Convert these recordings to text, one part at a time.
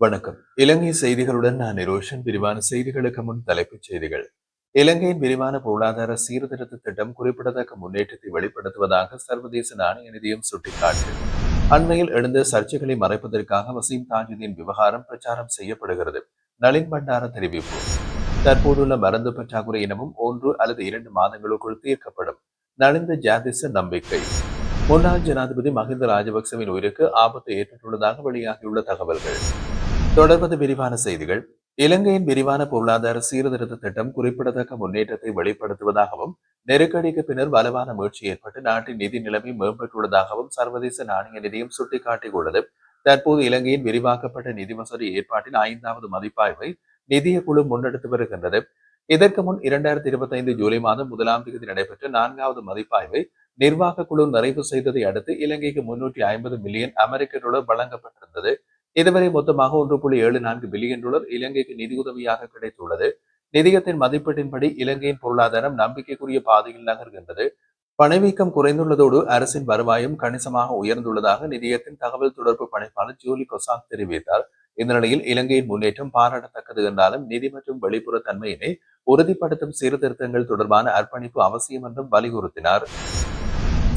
வணக்கம். இலங்கை செய்திகளுடன் நான் நிரோஷன் விரிவான செய்திகளுக்கு முன் தலைப்புச் செய்திகள். இலங்கையின் விரிவான பொருளாதார சீர்திருத்த திட்டம் குறிப்பிடத்தக்க முன்னேற்றத்தை வெளிப்படுத்துவதாக சர்வதேச நாணய நிதியம் சுட்டிக்காட்டு. அண்மையில் எழுந்த சர்ச்சைகளை மறைப்பதற்காக வசீம் தாஜுதீன் விவகாரம் பிரச்சாரம் செய்யப்படுகிறது. நளின் பண்டார தெரிவிப்பு. தற்போதுள்ள மருந்து பற்றாக்குறை இனமும் ஒன்று அல்லது இரண்டு மாதங்களுக்குள் தீர்க்கப்படும். நலிந்த ஜாதிச நம்பிக்கை. முன்னாள் ஜனாதிபதி மஹிந்த ராஜபக்சவின் உயிருக்கு ஆபத்து ஏற்பட்டுள்ளதாக வெளியாகியுள்ள தகவல்கள். தொடர்வது விரிவான செய்திகள். இலங்கையின் விரிவான பொருளாதார சீர்திருத்த திட்டம் குறிப்பிடத்தக்க முன்னேற்றத்தை வெளிப்படுத்துவதாகவும் நெருக்கடிக்கு பின்னர் வலுவான முயற்சி ஏற்பட்டு நாட்டின் நிதி நிலைமை மேம்பட்டுள்ளதாகவும் சர்வதேச நாணய நிதியம் சுட்டிக்காட்டியுள்ளது. தற்போது இலங்கையின் விரிவாக்கப்பட்ட நிதி வசதி ஏற்பாட்டின் ஐந்தாவது மதிப்பாய்வை நிதிய குழு முன்னெடுத்து வருகின்றது. இதற்கு முன் இரண்டாயிரத்தி இருபத்தி ஐந்து ஜூலை மாதம் முதலாம் தேதி நடைபெற்ற நான்காவது மதிப்பாய்வை நிர்வாக குழு நிறைவு செய்ததை அடுத்து இலங்கைக்கு முன்னூற்றி ஐம்பது மில்லியன் அமெரிக்க டாலர் வழங்கப்பட்டிருந்தது. இதுவரை மொத்தமாக ஒன்று புள்ளி ஏழு நான்கு பில்லியன் டாலர் இலங்கைக்கு நிதியுதவியாக கிடைத்துள்ளது. நிதியத்தின் மதிப்பீட்டின்படி இலங்கையின் பொருளாதாரம் நம்பிக்கைக்குரிய பாதையில் நகர்கின்றது. பணவீக்கம் குறைந்துள்ளதோடு அரசின் வருவாயும் கணிசமாக உயர்ந்துள்ளதாக நிதியத்தின் தகவல் தொடர்பு பணிப்பாளர் ஜூலி பிரசாத் தெரிவித்தார். இந்த நிலையில் இலங்கையின் முன்னேற்றம் பாராட்டத்தக்கது என்றாலும் நிதி மற்றும் வெளிப்புற தன்மையினை உறுதிப்படுத்தும் சீர்திருத்தங்கள் தொடர்பான அர்ப்பணிப்பு அவசியம் என்றும் வலியுறுத்தினார்.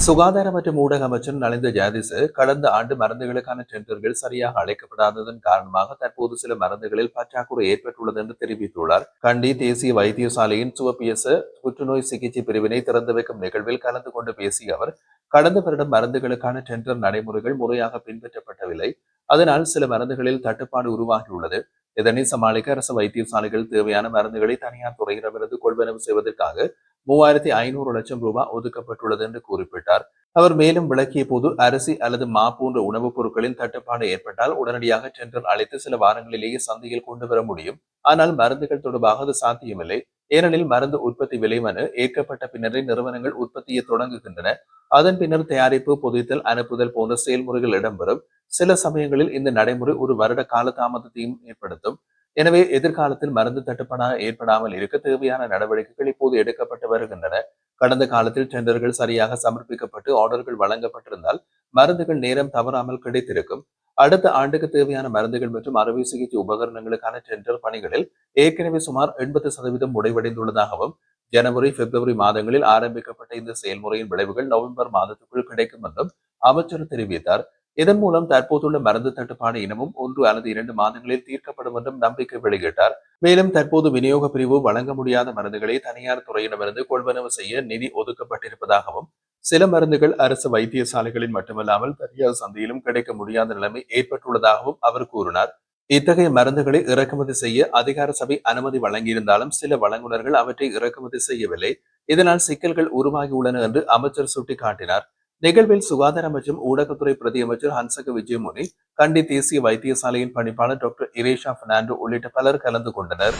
சுகாதார மற்றும் ஊடக அமைச்சர் நலிந்த ஜாதிஸ் கடந்த ஆண்டு மருந்துகளுக்கான டெண்டர்கள் சரியாக அழைக்கப்படாததன் காரணமாக தற்போது சில மருந்துகளில் பற்றாக்குறை ஏற்பட்டுள்ளது என்று தெரிவித்துள்ளார். கண்டி தேசிய வைத்தியசாலையின் சுவபிஎஸ் புற்றுநோய் சிகிச்சை பிரிவினை திறந்து வைக்கும் நிகழ்வில் கலந்து கொண்டு பேசிய அவர் கடந்த வருடம் மருந்துகளுக்கான டெண்டர் நடைமுறைகள் முறையாக பின்பற்றப்படவில்லை அதனால் சில மருந்துகளில் தட்டுப்பாடு உருவாகியுள்ளது. இதனை சமாளிக்க அரசு வைத்தியசாலைகள் தேவையான மருந்துகளை தனியார் துறையிடமிருந்து கொள்வனவு செய்வதற்காக மூவாயிரத்தி ஐநூறு லட்சம் ரூபாய் ஒதுக்கப்பட்டுள்ளது என்று குறிப்பிட்டார். அவர் மேலும் விளக்கிய போது அரிசி அல்லது மா போன்ற உணவுப் பொருட்களின் தட்டுப்பாடு ஏற்பட்டால் உடனடியாக டெண்டர் அழைத்து சில வாரங்களிலேயே சந்தையில் கொண்டு வர முடியும். ஆனால் மருந்துகள் தொடர்பாக அது சாத்தியமில்லை. ஏனெனில் மருந்து உற்பத்தி விலைமனு ஏற்கப்பட்ட பின்னரே நிறுவனங்கள் உற்பத்தியை தொடங்குகின்றன. அதன் பின்னர் தயாரிப்பு புதைத்தல் அனுப்புதல் போன்ற செயல்முறைகள் இடம்பெறும். சில சமயங்களில் இந்த நடைமுறை ஒரு வருட கால தாமதத்தையும் ஏற்படுத்தும். எனவே எதிர்காலத்தில் மருந்து தட்டுப்பாடு ஏற்படாமல் இருக்க தேவையான நடவடிக்கைகள் இப்போது எடுக்கப்பட்டு வருகின்றன. கடந்த காலத்தில் டெண்டர்கள் சரியாக சமர்ப்பிக்கப்பட்டு ஆர்டர்கள் வழங்கப்பட்டிருந்தால் மருந்துகள் நேரம் தவறாமல் கிடைத்திருக்கும். அடுத்த ஆண்டுக்கு தேவையான மருந்துகள் மற்றும் அறுவை சிகிச்சை உபகரணங்களுக்கான டெண்டர் பணிகளில் ஏற்கனவே சுமார் எண்பது சதவீதம் முடிவடைந்துள்ளதாகவும் ஜனவரி பிப்ரவரி மாதங்களில் ஆரம்பிக்கப்பட்ட இந்த செயல்முறையின் விளைவுகள் நவம்பர் மாதத்துக்குள் கிடைக்கும் என்றும் அமைச்சர் தெரிவித்தார். இதன் மூலம் தற்போதுள்ள மருந்து தட்டுப்பாடு இனமும் ஒன்று அல்லது இரண்டு மாதங்களில் தீர்க்கப்படும் என்றும் நம்பிக்கை வெளியிட்டார். மேலும் தற்போது விநியோக பிரிவு வழங்க முடியாத மருந்துகளை தனியார் துறையிடமிருந்து கொள்வனவு செய்ய நிதி ஒதுக்கப்பட்டிருப்பதாகவும் சில மருந்துகள் அரசு வைத்தியசாலைகளில் மட்டுமல்லாமல் தனியார் சந்தையிலும் கிடைக்க முடியாத நிலைமை ஏற்பட்டுள்ளதாகவும் அவர் கூறினார். இத்தகைய மருந்துகளை இறக்குமதி செய்ய அதிகார சபை அனுமதி வழங்கியிருந்தாலும் சில வழங்குநர்கள் அவற்றை இறக்குமதி செய்யவில்லை. இதனால் சிக்கல்கள் உருவாகியுள்ளன என்று அமைச்சர் சுட்டிக்காட்டினார். நிகழ்வில் சுகாதார மற்றும் ஊடகத்துறை பிரதி அமைச்சர் ஹன்சக விஜயமுனி கண்டி தேசிய வைத்தியசாலையின் பணிப்பாளர் டாக்டர் இரேஷா பெர்னாண்டோ உள்ளிட்ட பலர் கலந்து கொண்டனர்.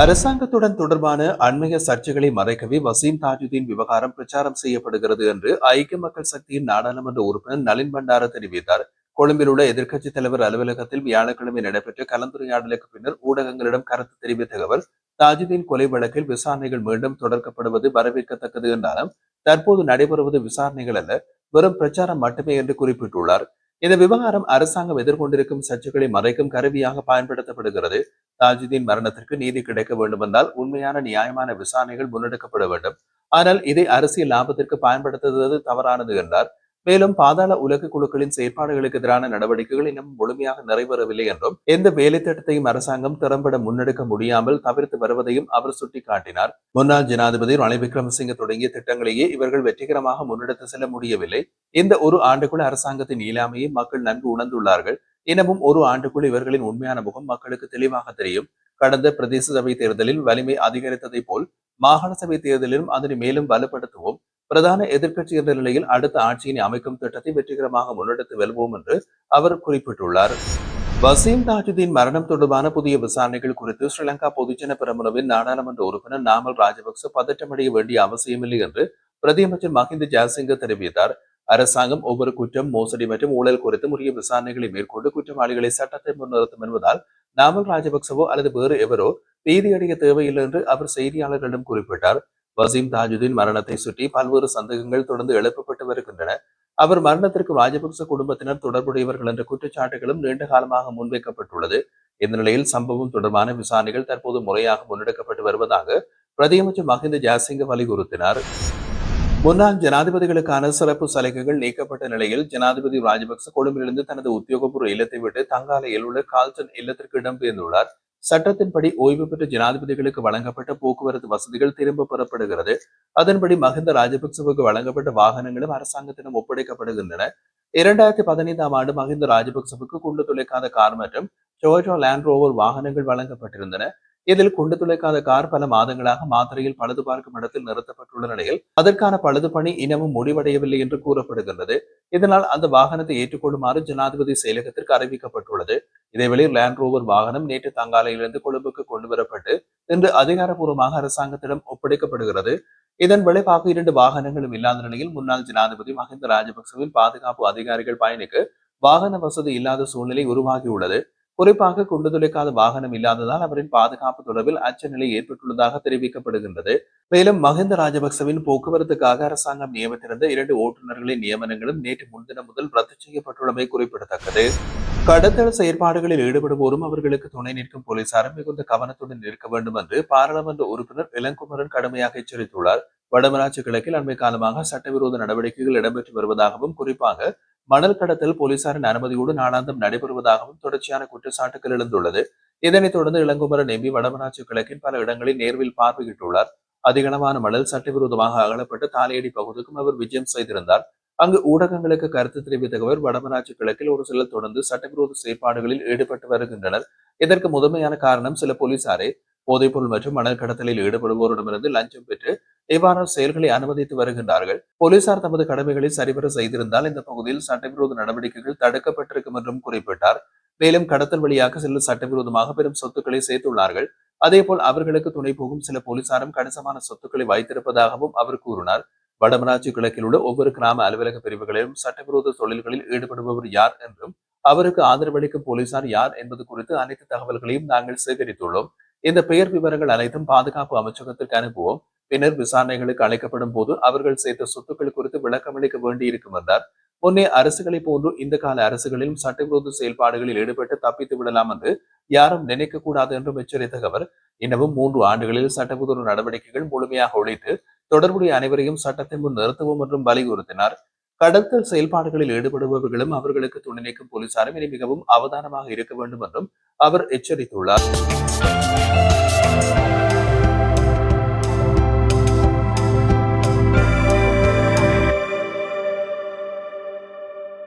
அரசாங்கத்துடன் தொடர்பான அண்மைய சர்ச்சைகளை மறைக்கவே வசீம் தாஜுதீன் விவகாரம் பிரச்சாரம் செய்யப்படுகிறது என்று ஐக்கிய மக்கள் சக்தியின் நாடாளுமன்ற உறுப்பினர் நளின் பண்டார தெரிவித்தார். கொழும்பில் உள்ள எதிர்க்கட்சி தலைவர் அலுவலகத்தில் வியாழக்கிழமை நடைபெற்ற கலந்துரையாடலுக்கு பின்னர் ஊடகங்களிடம் கருத்து தெரிவித்த அவர் தாஜுதீன் கொலை வழக்கில் விசாரணைகள் மீண்டும் தொடர்க்கப்படுவது வரவேற்கத்தக்கது என்றாலும் தற்போது நடைபெறுவது விசாரணைகள் அல்ல வெறும் பிரச்சாரம் மட்டுமே என்று குறிப்பிட்டுள்ளார். இந்த விவகாரம் அரசாங்கம் எதிர்கொண்டிருக்கும் சர்ச்சைகளை மறைக்கும் கருவியாக பயன்படுத்தப்படுகிறது. தாஜுதீன் மரணத்திற்கு நீதி கிடைக்க வேண்டுமென்றால் உண்மையான நியாயமான விசாரணைகள் முன்னெடுக்கப்பட வேண்டும். ஆனால் இதை அரசியல் லாபத்திற்கு பயன்படுத்துவது தவறானது என்றார். மேலும் பாதாள உலக குழுக்களின் செயற்பாடுகளுக்கு எதிரான நடவடிக்கைகள் இன்னும் முழுமையாக நிறைவேறவில்லை என்றும் எந்த வேலை திட்டத்தையும் அரசாங்கம் திறம்பட முன்னெடுக்க முடியாமல் தவிர்த்து வருவதையும் அவர் சுட்டிக்காட்டினார். முன்னாள் ஜனாதிபதி ரணில் விக்ரமசிங்க தொடங்கிய திட்டங்களையே இவர்கள் வெற்றிகரமாக முன்னெடுத்து செல்ல முடியவில்லை. இந்த ஒரு ஆண்டுக்குள் அரசாங்கத்தின் இயலாமையை மக்கள் நன்கு உணர்ந்துள்ளார்கள். இன்னமும் ஒரு ஆண்டுக்குள் இவர்களின் உண்மையான முகம் மக்களுக்கு தெளிவாக தெரியும். கடந்த பிரதேச சபை தேர்தலில் வலிமை அதிகரித்ததை போல் மாகாண சபை தேர்தலிலும் அதனை மேலும் வலுப்படுத்துவோம். பிரதான எதிர்க்கட்சி என்ற நிலையில் அடுத்த ஆட்சியினை அமைக்கும் திட்டத்தை வெற்றிகரமாக முன்னெடுத்து வெல்வோம் என்று அவர் குறிப்பிட்டுள்ளார். வசீம் தாஜுதீன் மரணம் தொடர்பான புதிய விசாரணைகள் குறித்து ஸ்ரீலங்கா பொதுஜன பெரமுனவின் நாடாளுமன்ற உறுப்பினர் நாமல் ராஜபக்ச பதற்றமடைய வேண்டிய அவசியமில்லை என்று பிரதியமைச்சர் மஹிந்த ஜாசிங்க தெரிவித்தார். அரசாங்கம் ஒவ்வொரு குற்றம் மோசடி மற்றும் ஊழல் குறித்து உரிய விசாரணைகளை மேற்கொண்டு குற்றவாளிகளை சட்டத்தை முன்னிறுத்தும் என்பதால் நாமல் ராஜபக்சவோ அல்லது வேறு எவரோ பீதியடைய தேவையில்லை என்று அவர் செய்தியாளர்களிடம் குறிப்பிட்டார். வசீம் தாஜுதீன் மரணத்தை சுற்றி பல்வேறு சந்தேகங்கள் தொடர்ந்து எழுப்பப்பட்டு வருகின்றன. அவர் மரணத்திற்கு ராஜபக்ச குடும்பத்தினர் தொடர்புடையவர்கள் என்ற குற்றச்சாட்டுகளும் நீண்ட காலமாக முன்வைக்கப்பட்டுள்ளது. இந்த நிலையில் சம்பவம் தொடர்பான விசாரணைகள் தற்போது முறையாக முன்னெடுக்கப்பட்டு வருவதாக பிரதியமைச்சர் மஹிந்த ஜாசிங்க வலியுறுத்தினார். முன்னாள் ஜனாதிபதிகளுக்கான சிறப்பு சலுகைகள் நீக்கப்பட்ட நிலையில் ஜனாதிபதி ராஜபக்ச கொழும்பிலிருந்து தனது உத்தியோகபூர்வ இல்லத்தை விட்டு தங்காலையில் உள்ள கால்சன் இல்லத்திற்கு இடம்பெயர்ந்துள்ளார் சட்டத்தின்படி ஓய்வு பெற்ற ஜனாதிபதிகளுக்கு வழங்கப்பட்ட போக்குவரத்து வசதிகள் திரும்ப பெறப்படுகிறது. அதன்படி மஹிந்த ராஜபக்சவுக்கு வழங்கப்பட்ட வாகனங்களும் அரசாங்கத்திடம் ஒப்படைக்கப்படுகின்றன. இரண்டாயிரத்தி பதினைந்தாம் ஆண்டு மஹிந்த ராஜபக்சவுக்கு குண்டு துளைக்காத கார் மற்றும் டொயோட்டோ லேண்ட் ரோவர் வாகனங்கள் வழங்கப்பட்டிருந்தன. இதில் குண்டு துளைக்காத கார் பல மாதங்களாக மாத்திரையில் பழுது பார்க்கும் இடத்தில் நிறுத்தப்பட்டுள்ள நிலையில் அதற்கான பழுது பணி இனமும் முடிவடையவில்லை என்று கூறப்படுகின்றது. இதனால் அந்த வாகனத்தை ஏற்றுக்கொள்ளுமாறு ஜனாதிபதி செயலகத்திற்கு அறிவிக்கப்பட்டுள்ளது. இதேவேளை லேண்ட் ரோவர் வாகனம் நேற்று தங்காலையிலிருந்து கொழும்புக்கு கொண்டு வரப்பட்டு இன்று அதிகாரப்பூர்வமாக அரசாங்கத்திடம் ஒப்படைக்கப்படுகிறது. இதன் விளைவாக இரண்டு வாகனங்களும் இல்லாத நிலையில் முன்னாள் ஜனாதிபதி மஹிந்த ராஜபக்சவின் பாதுகாப்பு அதிகாரிகள் பயணிக்கு வாகன வசதி இல்லாத சூழ்நிலை உருவாகியுள்ளது. குறிப்பாக குண்டு துளைக்காத வாகனம் இல்லாததால் அவரின் பாதுகாப்பு தொடர்பில் அச்ச நிலை ஏற்பட்டுள்ளதாக தெரிவிக்கப்படுகின்றது. மேலும் மஹிந்த ராஜபக்சவின் போக்குவரத்துக்காக அரசாங்கம் நியமித்திருந்த இரண்டு ஓட்டுநர்களின் நியமனங்களும் நேற்று முன்தினம் முதல் ரத்து செய்யப்பட்டுள்ளமை குறிப்பிடத்தக்கது. கடத்தல் செயற்பாடுகளில் ஈடுபடுவோரும் அவர்களுக்கு துணை நிற்கும் போலீசாரும் மிகுந்த கவனத்துடன் இருக்க வேண்டும் என்று பாராளுமன்ற உறுப்பினர் இளங்குமரன் கடுமையாக எச்சரித்துள்ளார். வடமராட்சி கிழக்கில் அண்மை காலமாக சட்டவிரோத நடவடிக்கைகள் இடம்பெற்று வருவதாகவும் குறிப்பாக மணல் கடத்தல் போலீசாரின் அனுமதியோடு நாளாந்தம் நடைபெறுவதாகவும் தொடர்ச்சியான குற்றச்சாட்டுகள் எழுந்துள்ளது. இதனைத் தொடர்ந்து இளங்குமரன் எம்பி வடமராட்சி கிழக்கின் பல இடங்களில் நேர்வில் பார்வையிட்டுள்ளார். அதிகளவான மணல் சட்டவிரோதமாக அகலப்பட்டு தாலையடி பகுதிக்கும் அவர் விஜயம் செய்திருந்தார். அங்கு ஊடகங்களுக்கு கருத்து தெரிவித்தவர் வடமராட்சி கிழக்கில் ஒரு சிலர் தொடர்ந்து சட்டவிரோத செயற்பாடுகளில் ஈடுபட்டு வருகின்றனர். இதற்கு முதன்மையான காரணம் சில போலீசாரே போதைப்பொருள் மற்றும் மணல் கடத்தலில் ஈடுபடுவோரிடமிருந்து லஞ்சம் பெற்று இவ்வாறான செயல்களை அனுமதித்து வருகின்றார்கள். போலீசார் தமது கடமைகளை சரிவர செய்திருந்தால் இந்த பகுதியில் சட்டவிரோத நடவடிக்கைகள் தடுக்கப்பட்டிருக்கும் என்றும் குறிப்பிட்டார். மேலும் கடத்தல் வழியாக சில சட்டவிரோதமாக பெரும் சொத்துக்களை சேர்த்துள்ளார்கள். அதேபோல் அவர்களுக்கு துணை போகும் சில போலீசாரும் கணிசமான சொத்துக்களை வைத்திருப்பதாகவும் அவர் கூறினார். வடமராட்சி கிழக்கில் உள்ள ஒவ்வொரு கிராம அலுவலக பிரிவுகளிலும் சட்டவிரோத தொழில்களில் ஈடுபடுபவர் யார் என்றும் அவருக்கு ஆதரவளிக்கும் போலீசார் யார் என்பது குறித்து அனைத்து தகவல்களையும் நாங்கள் சேகரித்துள்ளோம். இந்த பெயர் விவரங்கள் அனைத்தும் பாதுகாப்பு அமைச்சகத்திற்கு அனுப்புவோம். பின்னர் விசாரணைகளுக்கு அழைக்கப்படும் போது அவர்கள் சேர்த்த சொத்துக்கள் குறித்து விளக்கமளிக்க வேண்டியிருக்கும் என்றார். முன்னே அரசுகளை போன்று இந்த கால அரசுகளிலும் சட்டவிரோத செயல்பாடுகளில் ஈடுபட்டு தப்பித்து விடலாம் என்று யாரும் நினைக்க கூடாது என்றும் எச்சரித்த அவர் இன்னமும் மூன்று ஆண்டுகளில் சட்டவிரோத நடவடிக்கைகள் முழுமையாக ஒழித்து தொடர்புடைய அனைவரையும் சட்டத்தின் முன் நிறுத்துவோம் என்றும் வலியுறுத்தினார் கடத்தல் செயல்பாடுகளில் ஈடுபடுபவர்களும் அவர்களுக்கு துணை நிற்கும் போலீசாரும் இனி மிகவும் அவதானமாக இருக்க வேண்டும் என்றும் அவர் எச்சரித்துள்ளார்.